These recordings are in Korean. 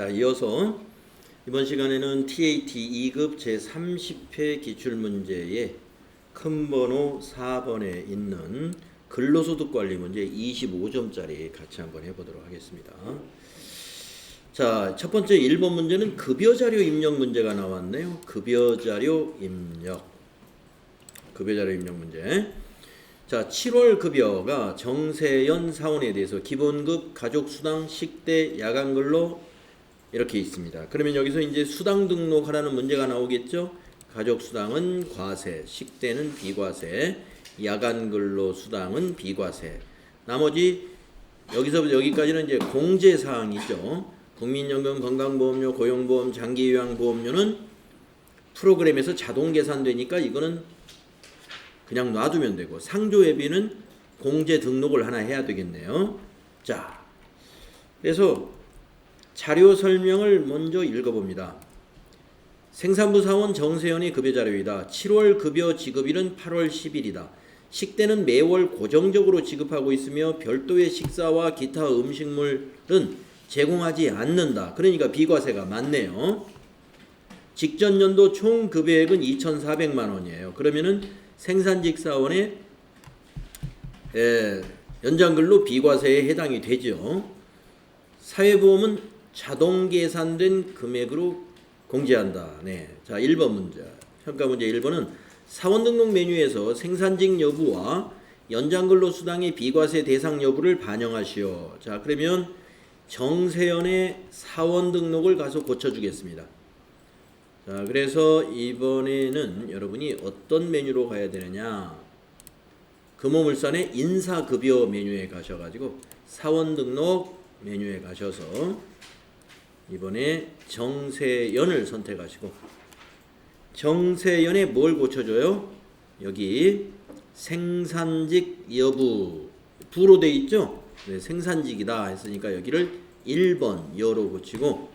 자, 이어서 이번 시간에는 TAT 2급 제30회 기출문제의 큰 번호 4번에 있는 근로소득 관리 문제 25점짜리 같이 한번 해보도록 하겠습니다. 자, 첫 번째 1번 문제는 급여 자료 입력 문제가 나왔네요. 급여 자료 입력. 급여 자료 입력 문제. 자, 7월 급여가 정세연 사원에 대해서 기본급, 가족수당, 식대, 야간근로 이렇게 있습니다. 그러면 여기서 이제 수당 등록하라는 문제가 나오겠죠? 가족 수당은 과세, 식대는 비과세, 야간 근로 수당은 비과세. 나머지 여기서부터 여기까지는 이제 공제 사항이죠. 국민연금, 건강보험료, 고용보험, 장기요양보험료는 프로그램에서 자동 계산되니까 이거는 그냥 놔두면 되고 상조회비는 공제 등록을 하나 해야 되겠네요. 자, 그래서 자료 설명을 먼저 읽어봅니다. 생산부 사원 정세연의 급여 자료이다. 7월 급여 지급일은 8월 10일이다. 식대는 매월 고정적으로 지급하고 있으며 별도의 식사와 기타 음식물은 제공하지 않는다. 그러니까 비과세가 많네요. 직전 연도 총 급여액은 2,400만 원이에요. 그러면은 생산직 사원의 에, 연장근로 비과세에 해당이 되죠. 사회보험은 자동 계산된 금액으로 공제한다. 네. 자, 1번 문제. 평가 문제 1번은 사원 등록 메뉴에서 생산직 여부와 연장근로 수당의 비과세 대상 여부를 반영하시오. 자, 그러면 정세연의 사원 등록을 가서 고쳐주겠습니다. 자, 그래서 이번에는 여러분이 어떤 메뉴로 가야 되느냐? 금호물산의 인사급여 메뉴에 가셔가지고 사원 등록 메뉴에 가셔서 이번에 정세연을 선택하시고 정세연에 뭘 고쳐줘요? 여기 생산직 여부 부로 돼 있죠? 네, 생산직이다 했으니까 여기를 1번 여로 고치고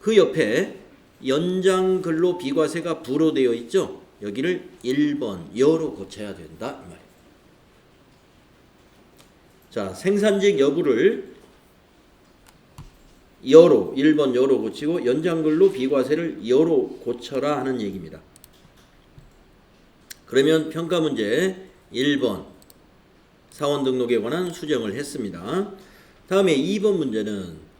그 옆에 연장 근로 비과세가 부로 되어 있죠? 여기를 1번 여로 고쳐야 된다 이 말이에요. 자, 생산직 여부를 여로 1번 여로 고치고 연장 근로 비과세를 여로 고쳐라 하는 얘기입니다. 그러면 평가 문제 1번 사원 등록에 관한 수정을 했습니다. 다음에 2번 문제는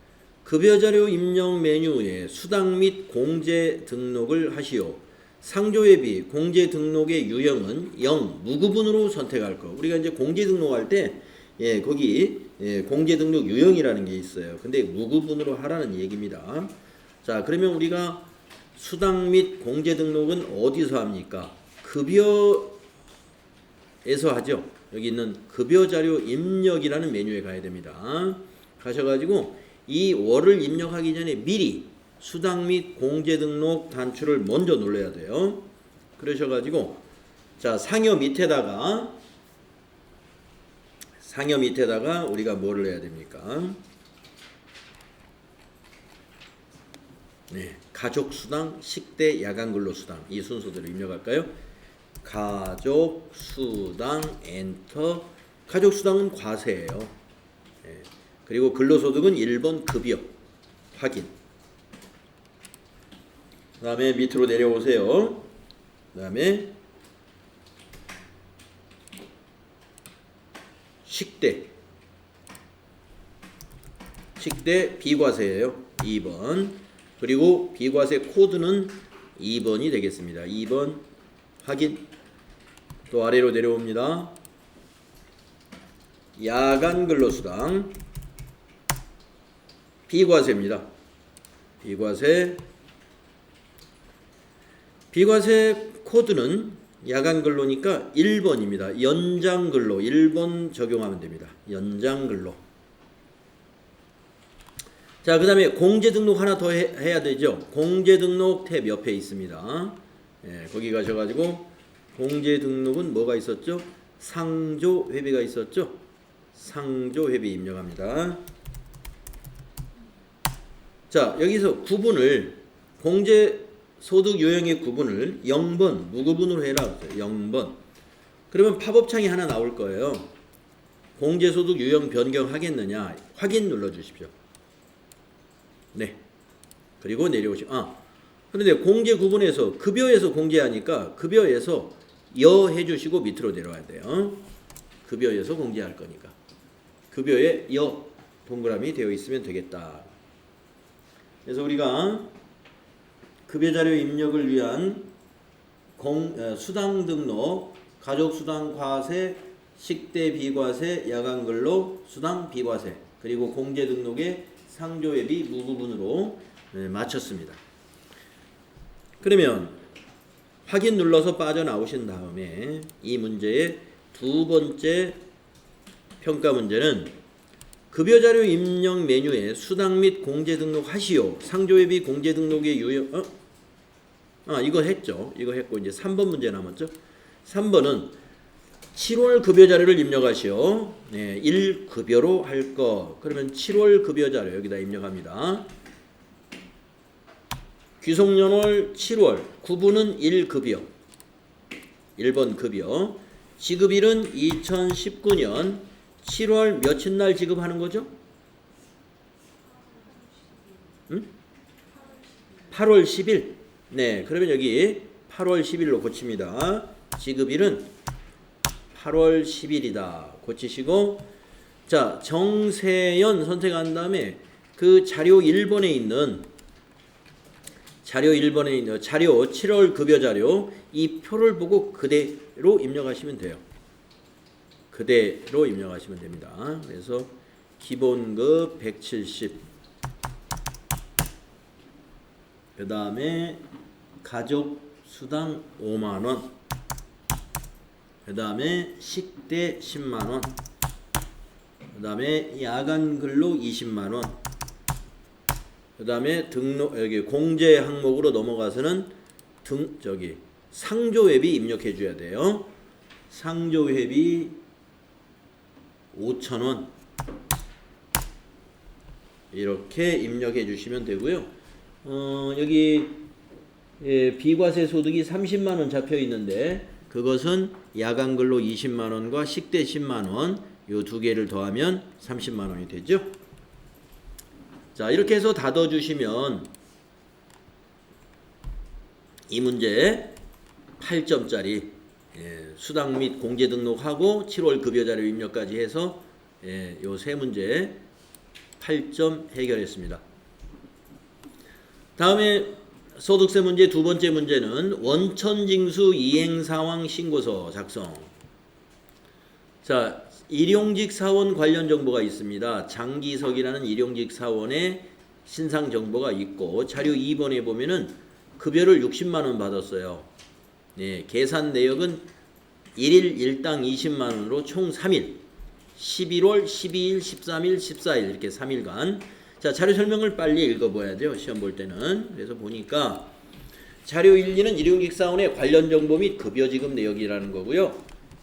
급여 자료 입력 메뉴에 수당 및 공제 등록을 하시오. 상조회비 공제 등록의 유형은 0 무구분으로 선택할 거. 우리가 이제 공제 등록할 때 예, 거기 예, 공제 등록 유형이라는 게 있어요. 근데 무구분으로 하라는 얘기입니다. 자, 그러면 우리가 수당 및 공제 등록은 어디서 합니까? 급여에서 하죠. 여기 있는 급여 자료 입력이라는 메뉴에 가야 됩니다. 가셔가지고 이 월을 입력하기 전에 미리 수당 및 공제 등록 단추를 먼저 눌러야 돼요. 그러셔가지고 자 상여 밑에다가 상여 밑에다가 우리가 뭐를 해야 됩니까? 네, 가족 수당, 식대, 야간 근로 수당 이 순서대로 입력할까요? 가족 수당 엔터. 가족 수당은 과세예요. 네. 그리고 근로소득은 1번 급여 확인. 그다음에 밑으로 내려오세요. 그다음에 식대 식대 비과세예요. 2번. 그리고 비과세 코드는 2번이 되겠습니다. 2번 확인. 또 아래로 내려옵니다. 야간 근로수당 비과세입니다. 비과세 비과세 코드는 야간 근로니까 1번입니다. 연장 근로 1번 적용하면 됩니다. 연장 근로. 자, 그 다음에 공제 등록 하나 더 해, 야 되죠. 공제 등록 탭 옆에 있습니다. 예, 거기 가셔 가지고 공제 등록은 뭐가 있었죠? 상조 회비가 있었죠? 상조 회비 입력합니다. 자, 여기서 구분을 공제 소득 요형의 구분을 0번 무구분으로 해라 그랬어요. 0번. 그러면 팝업창이 하나 나올 거예요. 공제소득 유형 변경하겠느냐 확인 눌러 주십시오. 네. 그리고 내려오시. 아 그런데 공제 구분에서 급여에서 공제하니까 급여에서 여 해주시고 밑으로 내려와야 돼요. 급여에서 공제할 거니까 급여에 여 동그라미 되어 있으면 되겠다. 그래서 우리가 급여 자료 입력을 위한 공, 어, 수당 등록, 가족 수당 과세, 식대 비과세, 야간 근로 수당 비과세, 그리고 공제 등록의 상조회비 무부분으로 네, 마쳤습니다. 그러면 확인 눌러서 빠져나오신 다음에 이 문제의 두 번째 평가 문제는 급여 자료 입력 메뉴에 수당 및 공제 등록 하시오. 상조회비 공제 등록의 유형 어? 아, 이거 했죠. 이거 했고 이제 3번 문제 남았죠. 3번은 7월 급여 자료를 입력하시오. 네, 1 급여로 할 거. 그러면 7월 급여 자료 여기다 입력합니다. 귀속연월 7월 구분은 1 급여 1번 급여 지급일은 2019년 7월 며칠 날 지급하는 거죠? 응? 8월 10일 네 그러면 여기 8월 10일로 고칩니다 지급일은 8월 10일이다 고치시고 자 정세연 선택한 다음에 그 자료 1번에 있는 자료 1번에 있는 자료 7월 급여 자료 이 표를 보고 그대로 입력하시면 돼요. 그대로 입력하시면 됩니다. 그래서 기본급 170. 그 다음에 가족 수당 5만 원. 그 다음에 식대 10만 원. 그 다음에 야간 근로 20만 원. 그 다음에 등록 여기 공제 항목으로 넘어가서는 등 저기 상조회비 입력해 줘야 돼요. 상조회비 5천 원 이렇게 입력해 주시면 되고요. 어, 여기 예, 비과세 소득이 30만 원 잡혀 있는데 그것은 야간 근로 20만 원과 식대 10만 원 요 두 개를 더하면 30만 원이 되죠. 자 이렇게 해서 닫아 주시면 이 문제 8점짜리 예, 수당 및 공제 등록하고 7월 급여 자료 입력까지 해서 예, 요세 문제 8점 해결했습니다. 다음에 소득세 문제 두 번째 문제는 원천징수 이행 상황 신고서 작성. 자, 일용직 사원 관련 정보가 있습니다. 장기석이라는 일용직 사원의 신상 정보가 있고 자료 2번에 보면은 급여를 60만 원 받았어요. 네, 계산 내역은 1일 일당 20만 원으로 총 3일. 11월, 12일, 13일, 14일 이렇게 3일간 자, 자료 설명을 빨리 읽어봐야 돼요. 시험 볼 때는. 그래서 보니까 자료 1, 2는 일용직 사원의 관련 정보 및 급여 지급 내역이라는 거고요.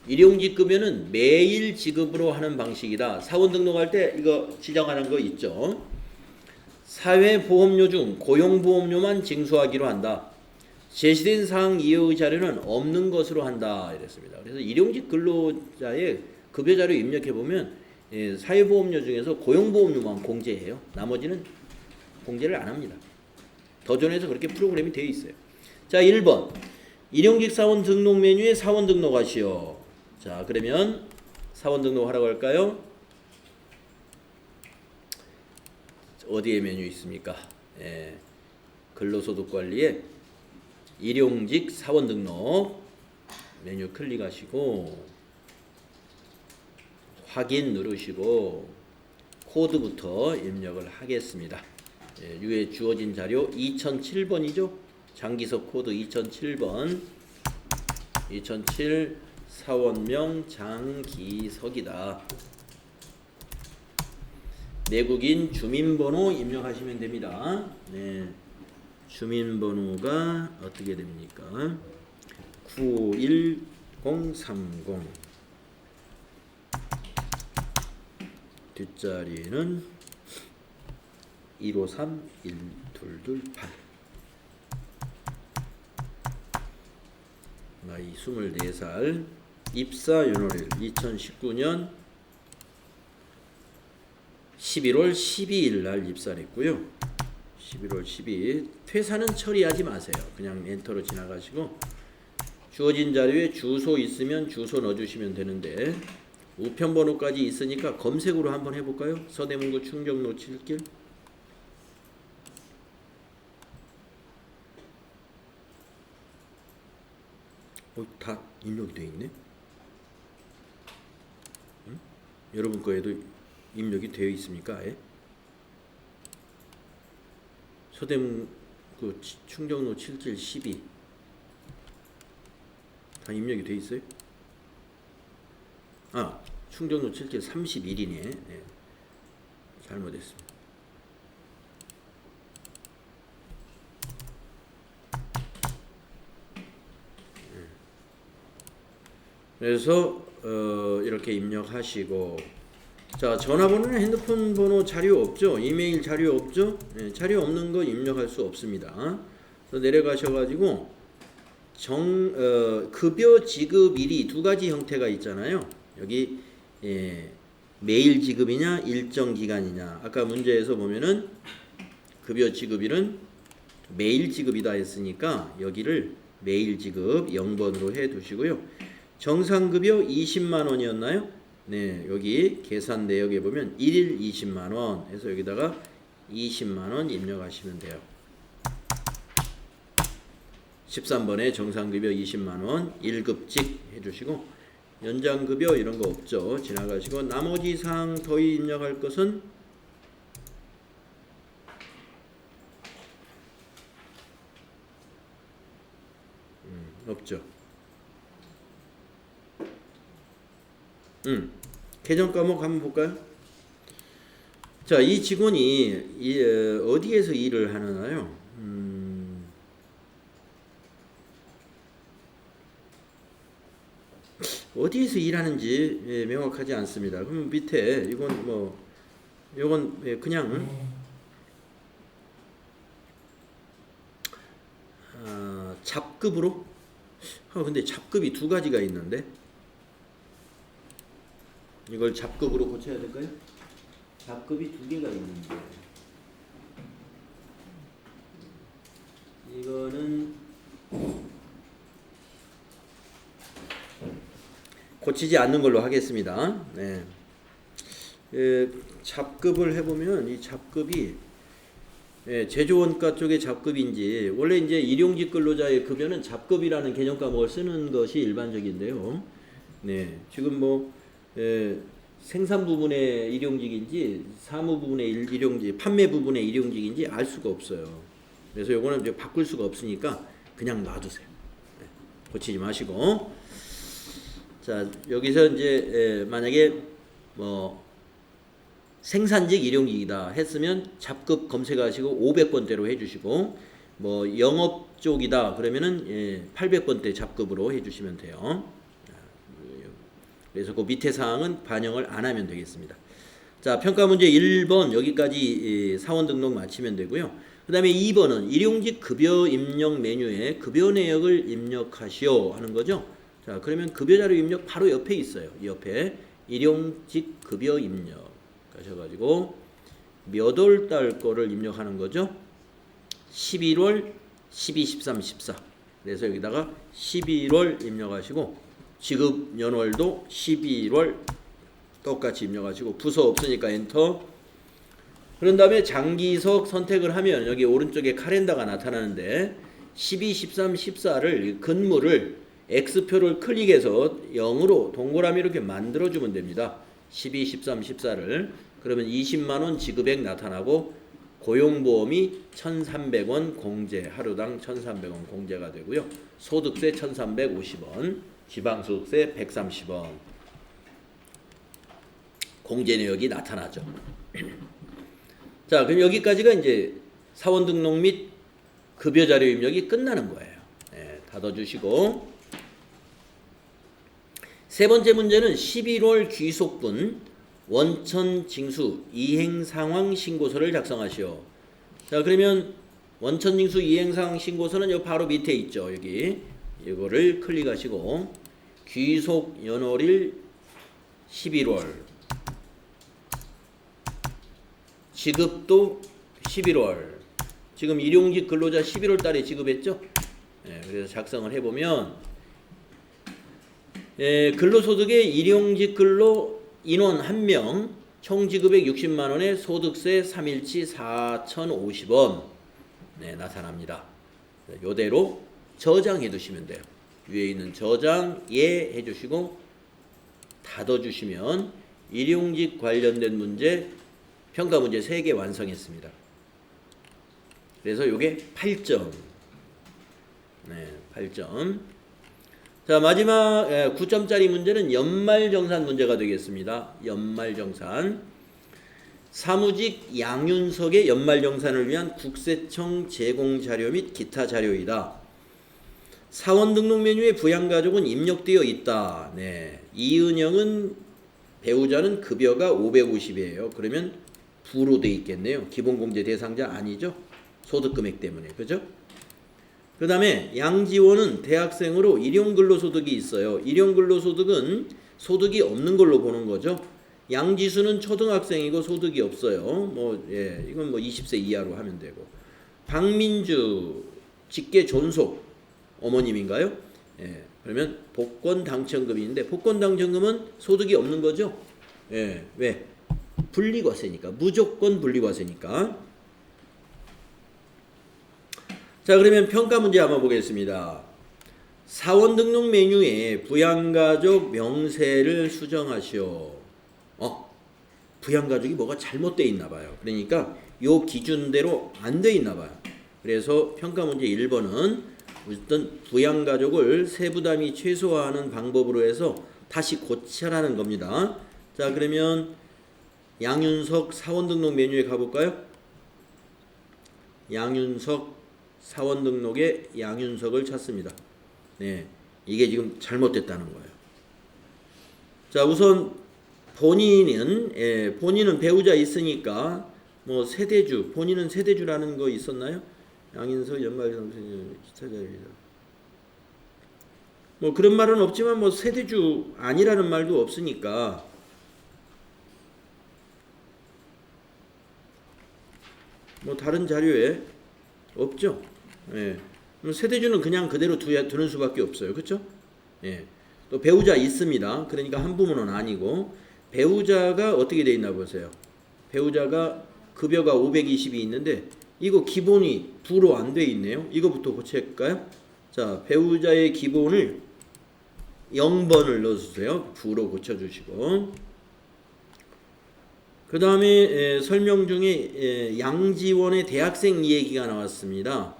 일용직 급여는 매일 지급으로 하는 방식이다. 사원 등록할 때 이거 지정하는 거 있죠. 사회보험료 중 고용보험료만 징수하기로 한다. 제시된 사항 이외의 자료는 없는 것으로 한다. 이랬습니다. 그래서 일용직 근로자의 급여 자료 입력해 보면 예, 사회보험료 중에서 고용보험료만 공제해요. 나머지는 공제를 안 합니다. 더존에서 그렇게 프로그램이 되어 있어요. 자, 1번. 일용직 사원 등록 메뉴에 사원 등록하시오. 자, 그러면 사원 등록하라고 할까요? 어디에 메뉴 있습니까? 예, 근로소득 관리에 일용직 사원 등록 메뉴 클릭하시고 확인 누르시고 코드부터 입력을 하겠습니다. 예, 위에 주어진 자료 2007번이죠. 장기석 코드 2007번 2007 사원명 장기석이다. 내국인 주민번호 입력하시면 됩니다. 네. 주민번호가 어떻게 됩니까? 951030 뒷자리는 153 1228 나이 24살 입사 연월일 2019년 11월 12일 날 입사를 했고요. 11월 12일 퇴사는 처리하지 마세요. 그냥 엔터로 지나가시고 주어진 자료에 주소 있으면 주소 넣어주시면 되는데 우편 번호까지 있으니까 검색으로 한번 해볼까요? 서대문구 충정로 7길 어, 다 입력이 돼 있네. 응? 여러분 거에도 입력이 되어 있습니까? 아예? 서대문 그 치- 충정로 7길 12. 다 입력이 돼 있어요? 아, 충정로 7길 31이네. 네. 잘못했습니다. 그래서 어, 이렇게 입력하시고 자 전화번호는 핸드폰 번호 자료 없죠 이메일 자료 없죠 예, 자료 없는 거 입력할 수 없습니다 내려가셔가지고 정 어, 급여 지급일이 두 가지 형태가 있잖아요 여기 예, 매일 지급이냐 일정 기간이냐 아까 문제에서 보면은 급여 지급일은 매일 지급이다 했으니까 여기를 매일 지급 0번으로 해 두시고요. 정상급여 20만 원이었나요? 네, 여기 계산 내역에 보면 1일 20만 원 해서 여기다가 20만 원 입력하시면 돼요. 13번에 정상급여 20만 원 1급직 해 주시고 연장급여 이런 거 없죠. 지나가시고 나머지 사항 더 입력할 것은 없죠. 음, 개정 과목 한번 볼까요? 자, 이 직원이 이, 어, 어디에서 일을 하나요? 음, 어디에서 일하는지 예, 명확하지 않습니다. 그럼 밑에 이건 뭐 이건 예, 그냥 아, 잡급으로 아 근데 잡급이 두 가지가 있는데 이걸 잡급으로 고쳐야 될까요? 잡급이 두 개가 있는데 이거는 고치지 않는 걸로 하겠습니다. 네. 예, 잡급을 해보면 이 잡급이 예, 제조원가 쪽의 잡급인지 원래 이제 일용직 근로자의 급여는 잡급이라는 개념 과목을 쓰는 것이 일반적인데요. 네, 지금 뭐 예, 생산 부분의 일용직인지 사무 부분의 일- 일용직, 판매 부분의 일용직인지 알 수가 없어요. 그래서 요거는 이제 바꿀 수가 없으니까 그냥 놔두세요. 네, 고치지 마시고. 자 여기서 이제 예, 만약에 뭐 생산직 일용직이다 했으면 잡급 검색하시고 500번대로 해주시고 뭐 영업 쪽이다 그러면은 예, 800번대 잡급으로 해주시면 돼요. 그래서 그 밑에 사항은 반영을 안 하면 되겠습니다. 자 평가 문제 1번 여기까지 예, 사원 등록 마치면 되고요. 그 다음에 2번은 일용직 급여 입력 메뉴에 급여 내역을 입력하시오 하는 거죠. 자 그러면 급여 자료 입력 바로 옆에 있어요. 이 옆에 일용직 급여 입력 가셔가지고 몇 월 달 거를 입력하는 거죠. 11월 12, 13, 14. 그래서 여기다가 11월 입력하시고 지급 연월도 11월 똑같이 입력하시고 부서 없으니까 엔터. 그런 다음에 장기석 선택을 하면 여기 오른쪽에 카렌다가 나타나는데 12, 13, 14를 근무를 X표를 클릭해서 0으로 동그라미 이렇게 만들어 주면 됩니다. 12, 13, 14를 그러면 20만 원 지급액 나타나고 고용보험이 1,300원 공제 하루당 1,300원 공제가 되고요. 소득세 1,350원, 지방소득세 130원. 공제 내역이 나타나죠. 자, 그럼 여기까지가 이제 사원 등록 및 급여 자료 입력이 끝나는 거예요. 네, 닫아주시고 세 번째 문제는 11월 귀속분 원천 징수 이행 상황 신고서를 작성하시오. 자, 그러면 원천 징수 이행 상황 신고서는 요 바로 밑에 있죠. 여기 이거를 클릭하시고 귀속 연월일 11월 지급도 11월 지금 일용직 근로자 11월 달에 지급했죠? 예, 그래서 작성을 해보면 예, 근로소득의 일용직 근로 인원 1명 총지급액 60만 원에 소득세 3일치 4,050원 네, 나타납니다. 요대로 저장해 두시면 돼요. 위에 있는 저장 예 해주시고 닫아 주시면 일용직 관련된 문제 평가 문제 3개 완성했습니다. 그래서 요게 8점. 네, 8점. 자, 마지막 9점짜리 문제는 연말정산 문제가 되겠습니다. 연말정산. 사무직 양윤석의 연말정산을 위한 국세청 제공 자료 및 기타 자료이다. 사원 등록 메뉴에 부양가족은 입력되어 있다. 네. 이은영은 배우자는 급여가 550이에요. 그러면 부로 돼 있겠네요. 기본공제 대상자 아니죠? 소득 금액 때문에. 그죠? 그 다음에 양지원은 대학생으로 일용근로소득이 있어요. 일용근로소득은 소득이 없는 걸로 보는 거죠. 양지수는 초등학생이고 소득이 없어요. 뭐, 예, 이건 뭐 20세 이하로 하면 되고. 박민주, 직계 존속, 어머님인가요? 예, 그러면 복권 당첨금인데, 복권 당첨금은 소득이 없는 거죠? 예, 왜? 분리과세니까. 무조건 분리과세니까. 자, 그러면 평가 문제 한번 보겠습니다. 사원 등록 메뉴에 부양가족 명세를 수정하시오. 어, 부양가족이 뭐가 잘못되어 있나 봐요. 그러니까 요 기준대로 안 돼 있나 봐요. 그래서 평가 문제 1번은 어떤 부양가족을 세부담이 최소화하는 방법으로 해서 다시 고쳐라는 겁니다. 자, 그러면 양윤석 사원 등록 메뉴에 가볼까요? 양윤석 사원 등록에 양윤석을 찾습니다. 네, 이게 지금 잘못됐다는 거예요. 자, 우선 본인은 예, 본인은 배우자 있으니까 뭐 세대주 본인은 세대주라는 거 있었나요? 양인석 연말정산 기차자입니다. 뭐 그런 말은 없지만 뭐 세대주 아니라는 말도 없으니까 뭐 다른 자료에 없죠. 예. 세대주는 그냥 그대로 두야, 두는 수밖에 없어요. 그렇죠? 예. 또 배우자 있습니다. 그러니까 한 부모는 아니고 배우자가 어떻게 돼 있나 보세요. 배우자가 급여가 520이 있는데 이거 기본이 부로 안 돼 있네요. 이거부터 고칠까요? 자, 배우자의 기본을 0번을 넣어주세요. 부로 고쳐주시고 그 다음에 설명 중에 에, 양지원의 대학생 얘기가 나왔습니다.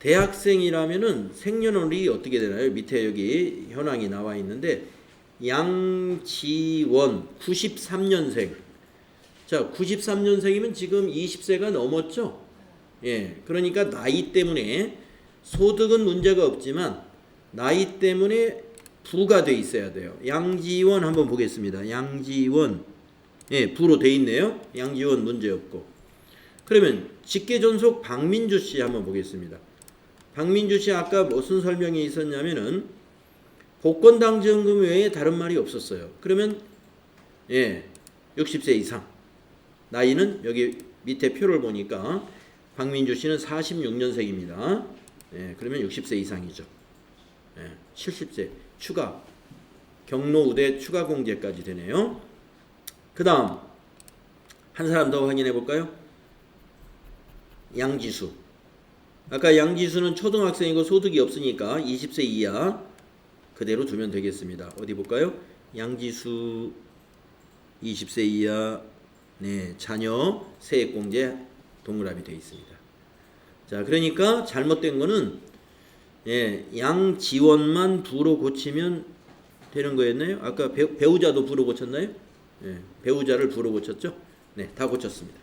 대학생이라면은 생년월일이 어떻게 되나요? 밑에 여기 현황이 나와 있는데 양지원 93년생. 자, 93년생이면 지금 20세가 넘었죠? 예. 그러니까 나이 때문에 소득은 문제가 없지만 나이 때문에 부가 돼 있어야 돼요. 양지원 한번 보겠습니다. 양지원. 예, 부로 돼 있네요. 양지원 문제 없고. 그러면 직계 존속 박민주 씨 한번 보겠습니다. 박민주 씨 아까 무슨 설명이 있었냐면은 복권 당첨금 외에 다른 말이 없었어요. 그러면 예, 60세 이상. 나이는 여기 밑에 표를 보니까 박민주 씨는 46년생입니다. 예, 그러면 60세 이상이죠. 예, 70세 추가 경로 우대 추가 공제까지 되네요. 그 다음 한 사람 더 확인해 볼까요? 양지수. 아까 양지수는 초등학생이고 소득이 없으니까 20세 이하 그대로 두면 되겠습니다. 어디 볼까요? 양지수 20세 이하 네, 자녀 세액공제 동그라미 되어 있습니다. 자, 그러니까 잘못된 거는 예, 양지원만 부로 고치면 되는 거였나요? 아까 배, 배우자도 부로 고쳤나요? 예, 배우자를 부로 고쳤죠? 네, 다 고쳤습니다.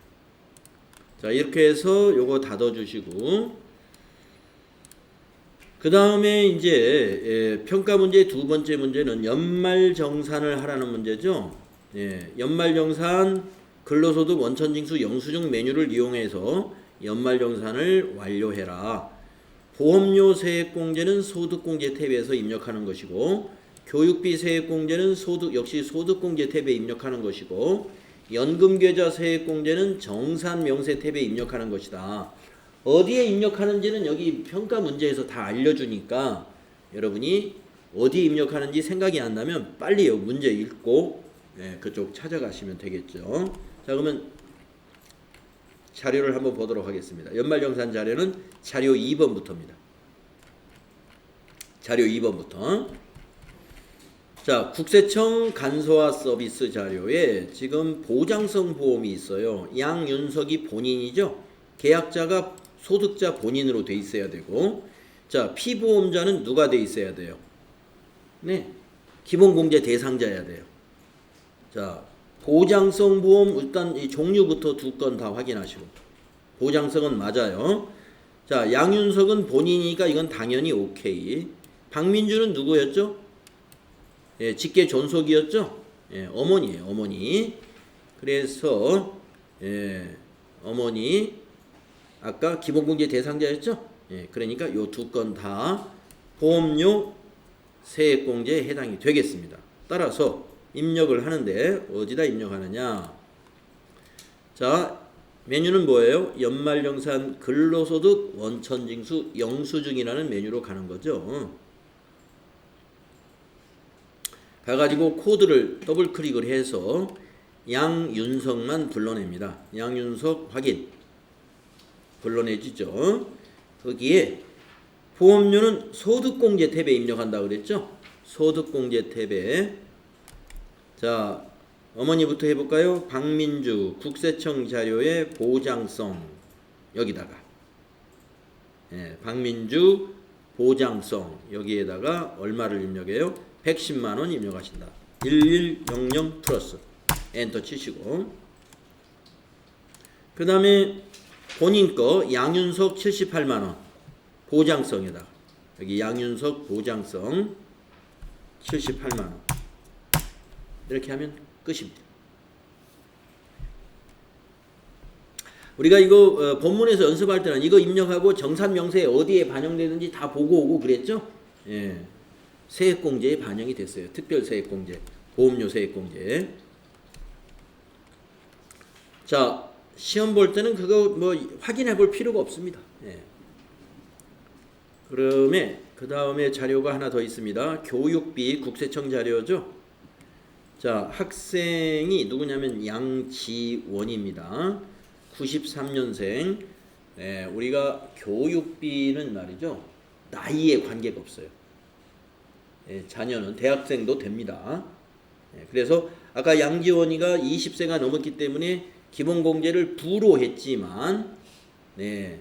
자, 이렇게 해서 요거 닫아 주시고 그 다음에 이제 예, 평가 문제 두 번째 문제는 연말 정산을 하라는 문제죠. 예, 연말 정산 근로소득 원천징수 영수증 메뉴를 이용해서 연말 정산을 완료해라. 보험료 세액공제는 소득공제 탭에서 입력하는 것이고 교육비 세액공제는 소득 역시 소득공제 탭에 입력하는 것이고 연금계좌 세액공제는 정산 명세 탭에 입력하는 것이다. 어디에 입력하는지는 여기 평가 문제에서 다 알려주니까 여러분이 어디에 입력하는지 생각이 안 나면 빨리 여기 문제 읽고 예, 그쪽 찾아가시면 되겠죠. 자 그러면 자료를 한번 보도록 하겠습니다. 연말정산 자료는 자료 2번부터입니다. 자료 2번부터. 자, 국세청 간소화 서비스 자료에 지금 보장성 보험이 있어요. 양윤석이 본인이죠. 계약자가 소득자 본인으로 돼 있어야 되고, 자, 피보험자는 누가 돼 있어야 돼요? 네, 기본공제 대상자야 돼요. 자, 보장성 보험 일단 이 종류부터 두 건 다 확인하시고, 보장성은 맞아요. 자, 양윤석은 본인이니까 이건 당연히 오케이. 박민주는 누구였죠? 예, 직계 존속이었죠? 예, 어머니예요, 어머니. 그래서 예, 어머니 아까 기본공제 대상자였죠? 예, 그러니까 요 두 건 다 보험료 세액공제에 해당이 되겠습니다. 따라서 입력을 하는데 어디다 입력하느냐? 자, 메뉴는 뭐예요? 연말정산 근로소득 원천징수 영수증이라는 메뉴로 가는 거죠. 가가지고 코드를 더블 클릭을 해서 양윤석만 불러냅니다. 양윤석 확인. 불러내지죠. 거기에 보험료는 소득공제 탭에 입력한다 그랬죠? 소득공제 탭에 자 어머니부터 해볼까요? 박민주 국세청 자료의 보장성 여기다가 예, 박민주 보장성 여기에다가 얼마를 입력해요? 110만 원 입력하신다. 1100 플러스 엔터 치시고 그 다음에 본인 거 양윤석 78만 원 보장성에다가 여기 양윤석 보장성 78만 원 이렇게 하면 끝입니다. 우리가 이거 어, 본문에서 연습할 때는 이거 입력하고 정산 명세에 어디에 반영되는지 다 보고 오고 그랬죠? 예. 세액공제에 반영이 됐어요. 특별 세액공제, 보험료 세액공제. 자, 시험 볼 때는 그거 뭐 확인해 볼 필요가 없습니다. 예. 그러면 그 다음에 자료가 하나 더 있습니다. 교육비 국세청 자료죠. 자, 학생이 누구냐면 양지원입니다. 93년생. 예, 우리가 교육비는 말이죠. 나이에 관계가 없어요. 예, 자녀는 대학생도 됩니다. 예, 그래서 아까 양지원이가 20세가 넘었기 때문에 기본 공제를 부로 했지만, 네,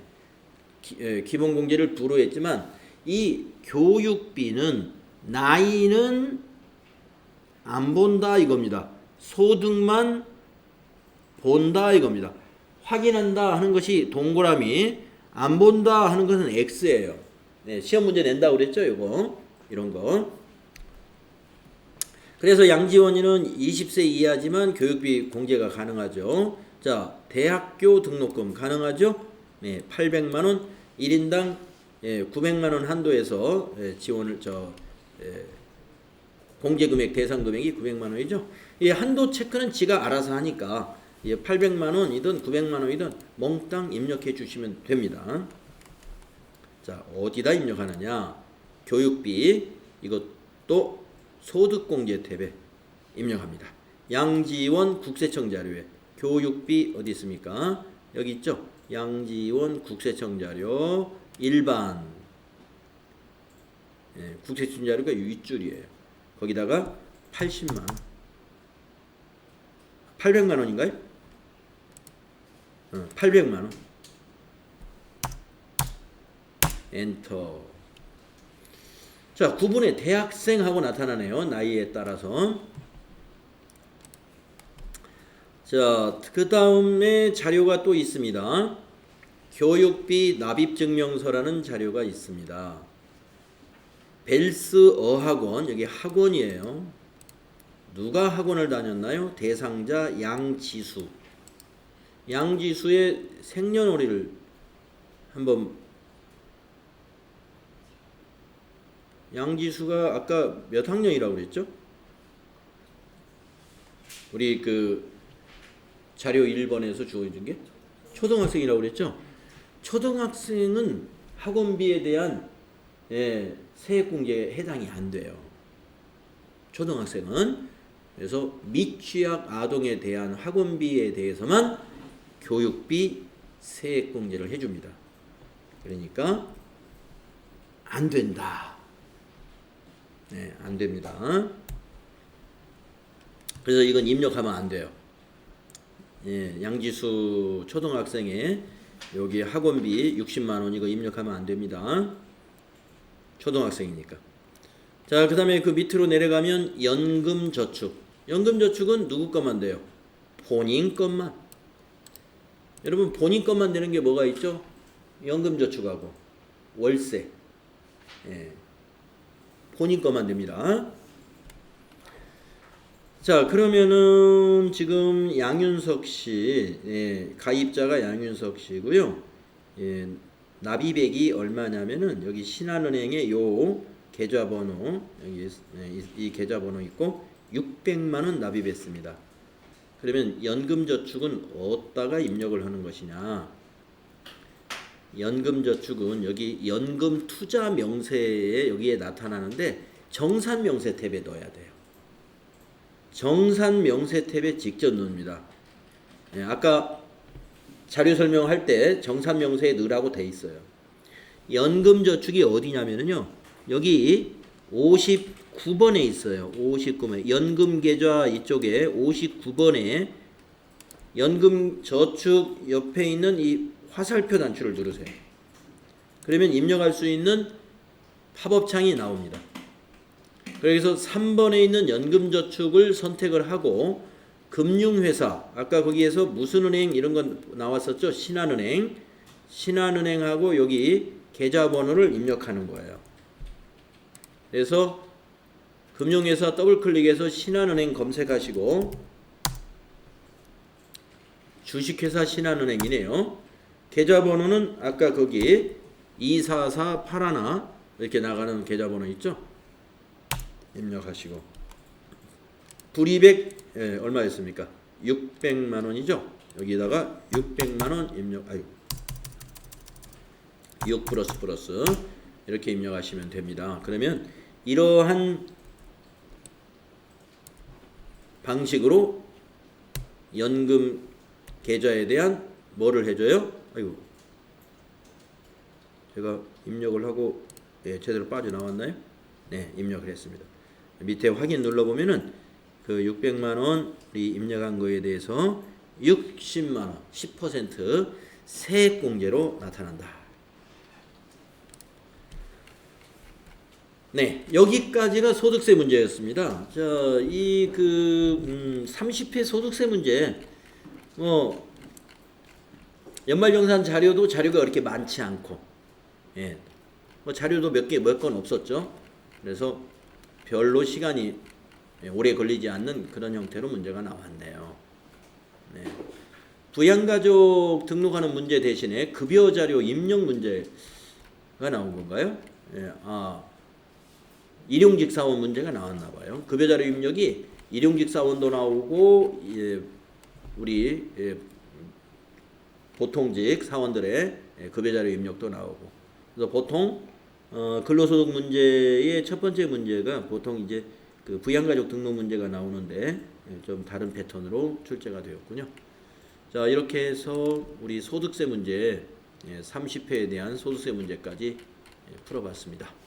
기, 예, 기본 공제를 부로 했지만 이 교육비는 나이는 안 본다 이겁니다. 소득만 본다 이겁니다. 확인한다 하는 것이 동그라미, 안 본다 하는 것은 X예요. 네, 시험 문제 낸다 그랬죠, 이거. 이런 거. 그래서 양지원이는 20세 이하지만 교육비 공제가 가능하죠. 자, 대학교 등록금 가능하죠? 네, 800만 원 1인당 예, 900만 원 한도에서 예, 지원을 저 예, 공제 금액 대상 금액이 900만 원이죠. 이 한도 체크는 지가 알아서 하니까 예, 800만 원이든 900만 원이든 몽땅 입력해 주시면 됩니다. 자, 어디다 입력하느냐? 교육비 이것도 소득공제 탭에 입력합니다. 양지원 국세청 자료에 교육비 어디 있습니까? 여기 있죠. 양지원 국세청 자료 일반 예, 국세청 자료가 윗줄이에요. 거기다가 80만 원. 800만 원인가요? 어, 800만 원. 엔터. 자, 구분의 대학생하고 나타나네요. 나이에 따라서. 자, 그 다음에 자료가 또 있습니다. 교육비 납입증명서라는 자료가 있습니다. 벨스 어학원, 여기 학원이에요. 누가 학원을 다녔나요? 대상자 양지수. 양지수의 생년월일을 한번 양지수가 아까 몇 학년이라고 그랬죠? 우리 그 자료 1번에서 주어진 게 초등학생이라고 그랬죠? 초등학생은 학원비에 대한 예, 세액공제에 해당이 안 돼요. 초등학생은 그래서 미취학 아동에 대한 학원비에 대해서만 교육비 세액공제를 해줍니다. 그러니까 안 된다. 네, 안 됩니다. 그래서 이건 입력하면 안 돼요. 예, 양지수 초등학생의 여기 학원비 60만 원 이거 입력하면 안 됩니다. 초등학생이니까. 자, 그다음에 그 밑으로 내려가면 연금 저축. 연금 저축은 누구 것만 돼요? 본인 것만. 여러분 본인 것만 되는 게 뭐가 있죠? 연금 저축하고 월세. 예. 본인 것만 됩니다. 자, 그러면은 지금 양윤석 씨, 예, 가입자가 양윤석 씨고요. 예, 납입액이 얼마냐면은 여기 신한은행의 요 계좌번호 여기 예, 이, 이 계좌번호 있고 600만 원 납입했습니다. 그러면 연금저축은 어디다가 입력을 하는 것이냐? 연금저축은 여기 연금 투자 명세에 여기에 나타나는데 정산 명세 탭에 넣어야 돼요. 정산 명세 탭에 직접 넣습니다. 예, 아까 자료 설명할 때 정산 명세에 넣으라고 돼 있어요. 연금 저축이 어디냐면요. 여기 59번에 있어요. 59번에 연금 계좌 이쪽에 59번에 연금 저축 옆에 있는 이 화살표 단추를 누르세요. 그러면 입력할 수 있는 팝업 창이 나옵니다. 그래서 3번에 있는 연금저축을 선택을 하고 금융회사 아까 거기에서 무슨 은행 이런 건 나왔었죠 신한은행 신한은행하고 여기 계좌번호를 입력하는 거예요 그래서 금융회사 더블클릭해서 신한은행 검색하시고 주식회사 신한은행이네요 계좌번호는 아까 거기 2448하나 이렇게 나가는 계좌번호 있죠 입력하시고 불이백 예, 얼마였습니까? 600만 원이죠. 여기다가 600만 원 입력 아유 6 플러스 플러스 이렇게 입력하시면 됩니다. 그러면 이러한 방식으로 연금 계좌에 대한 뭐를 해줘요? 아이고 제가 입력을 하고 예, 제대로 빠져나왔나요? 네, 입력을 했습니다. 밑에 확인 눌러보면은 그 600만 원이 입력한 거에 대해서 60만 원, 10% 세액 공제로 나타난다. 네, 여기까지가 소득세 문제였습니다. 자, 이그 음, 30회 소득세 문제, 뭐 연말정산 자료도 자료가 그렇게 많지 않고, 예, 뭐 자료도 몇 개 몇 건 없었죠. 그래서 별로 시간이 오래 걸리지 않는 그런 형태로 문제가 나왔네요. 네. 부양가족 등록하는 문제 대신에 급여 자료 입력 문제가 나온 건가요? 예, 아, 일용직 사원 문제가 나왔나 봐요. 급여 자료 입력이 일용직 사원도 나오고 예, 우리 예, 보통직 사원들의 예, 급여 자료 입력도 나오고 그래서 보통 어, 근로소득 문제의 첫 번째 문제가 보통 이제 그 부양가족 등록 문제가 나오는데 예, 좀 다른 패턴으로 출제가 되었군요. 자 이렇게 해서 우리 소득세 문제 예, 30회에 대한 소득세 문제까지 예, 풀어봤습니다.